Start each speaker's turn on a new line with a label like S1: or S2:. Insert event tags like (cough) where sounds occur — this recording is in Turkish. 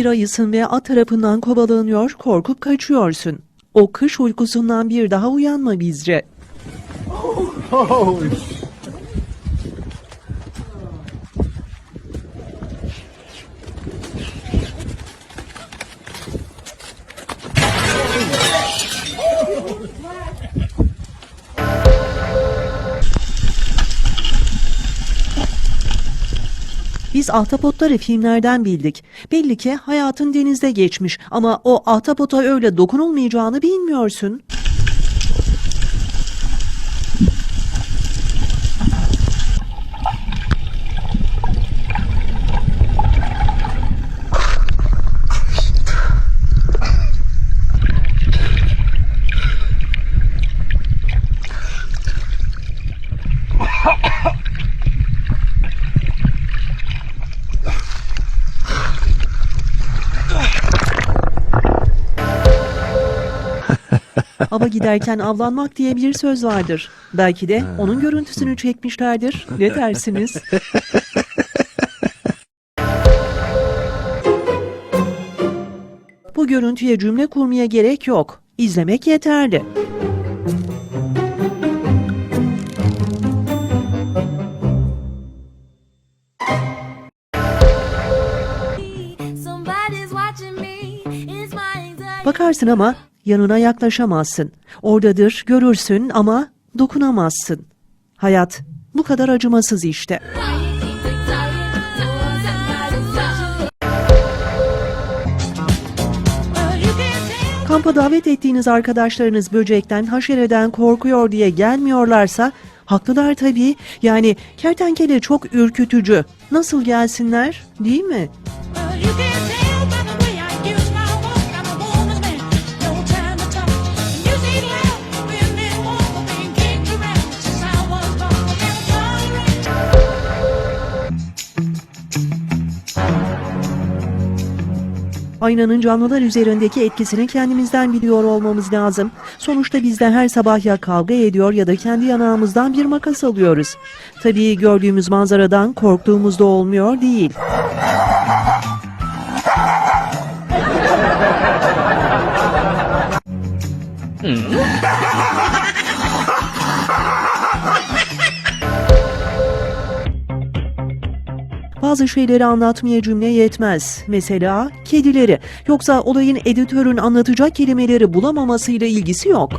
S1: Bir ayısın ve at tarafından kovalanıyor, korkup kaçıyorsun. O kış uykusundan bir daha uyanma bizce. Biz ahtapotları filmlerden bildik. Belli ki hayatın denizde geçmiş ama o ahtapota öyle dokunulmayacağını bilmiyorsun. (laughs) Ava giderken avlanmak diye bir söz vardır. Belki de onun görüntüsünü çekmişlerdir. Ne dersiniz? (laughs) Bu görüntüye cümle kurmaya gerek yok. İzlemek yeterli. Bakarsın ama yanına yaklaşamazsın. Oradadır, görürsün ama dokunamazsın. Hayat bu kadar acımasız işte. Kampa davet ettiğiniz arkadaşlarınız böcekten, haşereden korkuyor diye gelmiyorlarsa haklılar tabii. Yani kertenkele çok ürkütücü. Nasıl gelsinler, değil mi? Aynanın canlılar üzerindeki etkisini kendimizden biliyor olmamız lazım. Sonuçta biz de her sabah ya kavga ediyor ya da kendi yanağımızdan bir makas alıyoruz. Tabii gördüğümüz manzaradan korktuğumuz da olmuyor değil. (laughs) Bazı şeyleri anlatmaya cümle yetmez. Mesela kedileri. Yoksa olayın editörün anlatacak kelimeleri bulamamasıyla ilgisi yok.